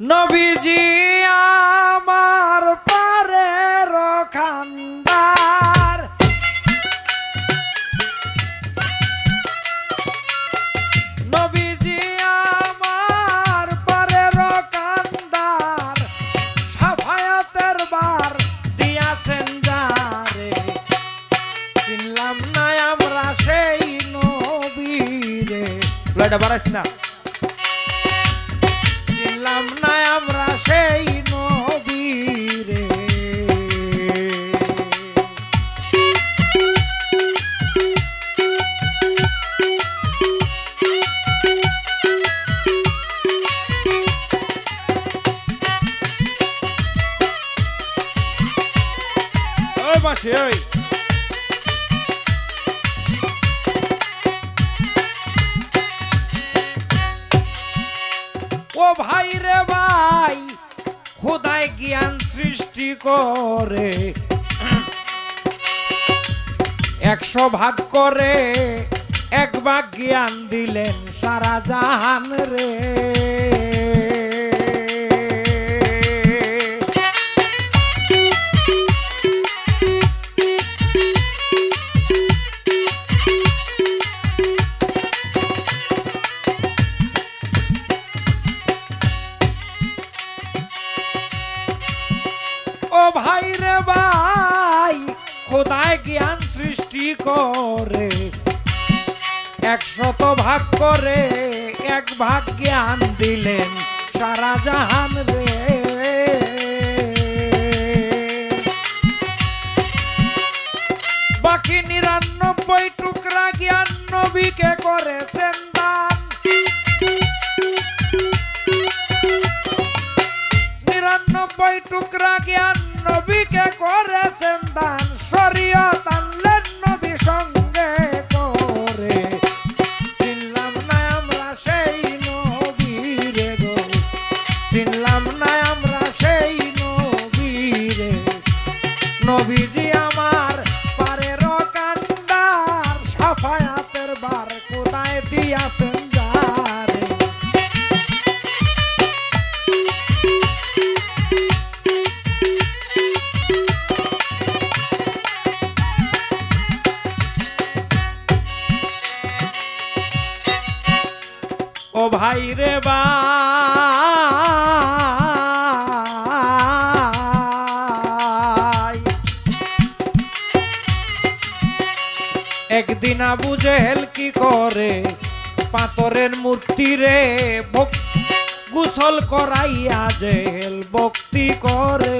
নবীজি আমার পারের খান্দার নবীজি আমার পারের কান্দার সাফায়াতের বার দিয়াছেন যারে। চিনলাম না আমরা সেই নবীরে। প্লেটা বাড়াইস না। সৃষ্টি করে। একশো ভাগ করে এক ভাগ জ্ঞান দিলেন সারা জাহান রে। ভাই রে ভাই, খোদায় জ্ঞান সৃষ্টি করে, একশত ভাগ করে এক ভাগ জ্ঞান দিলেন সারা জাহান রে। বাকি নিরানব্বই টুকরা জ্ঞান নবীকে করেছেন ও ভাই রে ভাই একদিন আবু জেহেল কি করে? পাথরের মূর্তি রে গুসল করাইয়া জেল ভক্তি করে।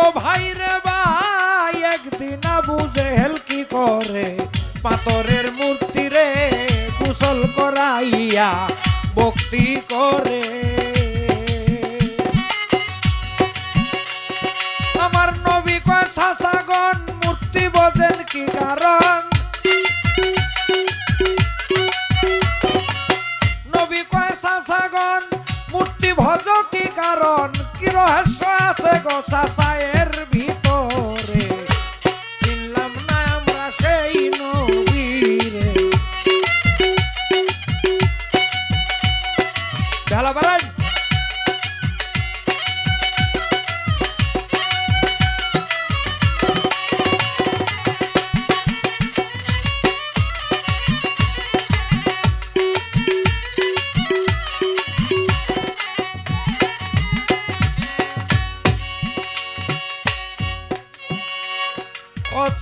ও রে একদিন কি করে? পাথরের মূর্তি কুশল করাইয়া ভক্তি করে। আমার নবী কয় শাসাগণ মূর্তি বোঝেন কি কারণ? মূর্তি ভজ কি কারণ? কি রহস্য আছে গো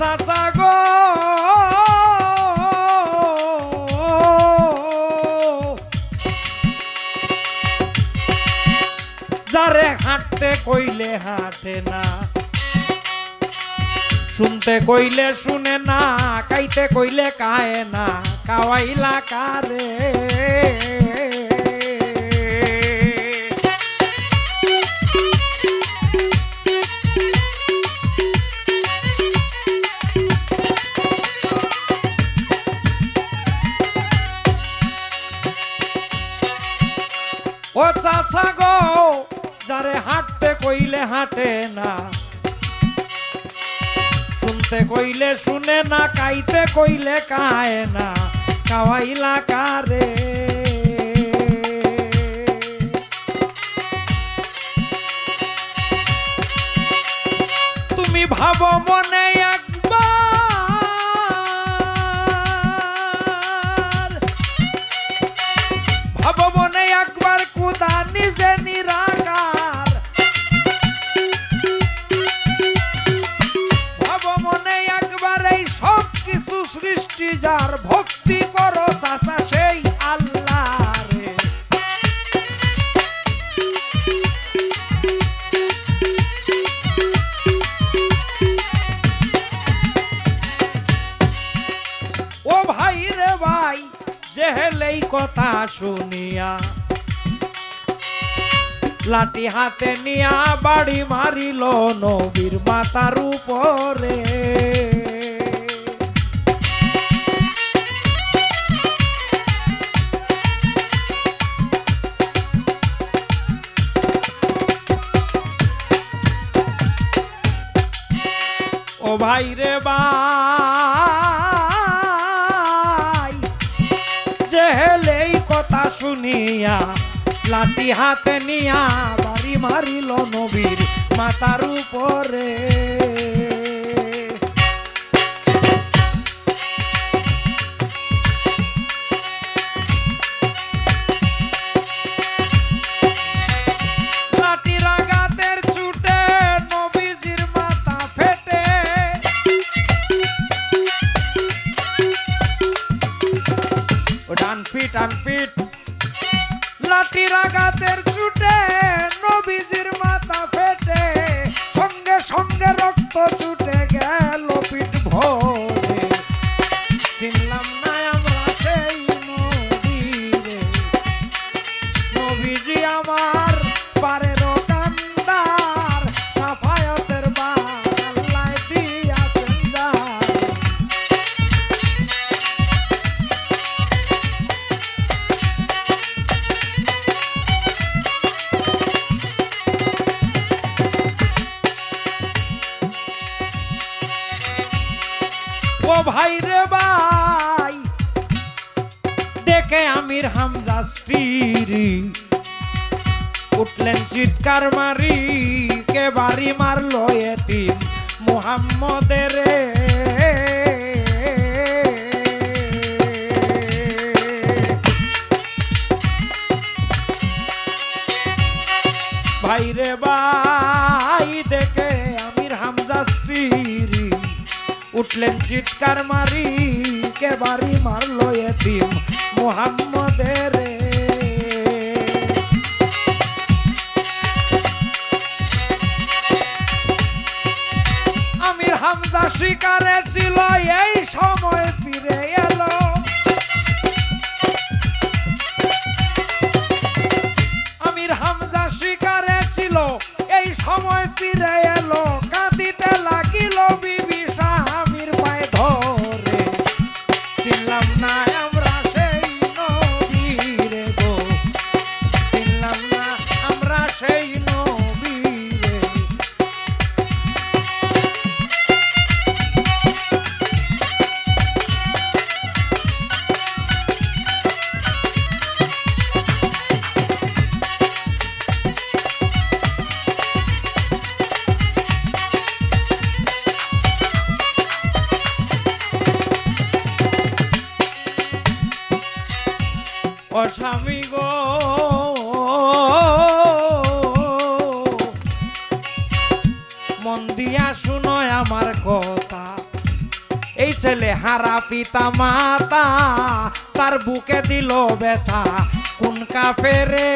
ও গো যারে হাঁটতে কইলে হাঁটে না, শুনতে কইলে শুনে না, কাইতে কইলে কায়ে না, কাওয়াইলা কারে। ও চাচা গো, যারে হাঁটতে কইলে হাঁটে না, শুনতে কইলে শুনে না, কাইতে কইলে কায় না, কাওয়াইলা কারে? তুমি ভাবো মনে শুনিয়া। লাঠি হাতে নিয়া বাড়ি মারিল নবীর মাতার উপরে। ভাই রে ভাই শুনিয়া লাঠি হাতে নিয়া বাড়ি মারিল নবীর মাতার উপরে। লাঠির আঘাতের চুটে নবীজির ও ভাই রে ভাই, দেখে আমির হামজা স্ত্রী উঠলেন চিৎকার মারি, কে বাড়ি মারলো এতিম মুহাম্মদের? ভাই উঠলেন চিৎকার মারি, কে বাড়ি মারলো এতিম মুহাম্মদের? আমির হামজা শিকারে ছিল, এই সময় ফিরে এলো। আমির হামদা শিকারে ছিল, এই সময় ফিরে স্বামী গো। মন দিয়া শুনয় আমার কথা। এই ছেলে হারা পিতা মাতা, তার বুকে দিল ব্যথা। কোন কাফেরে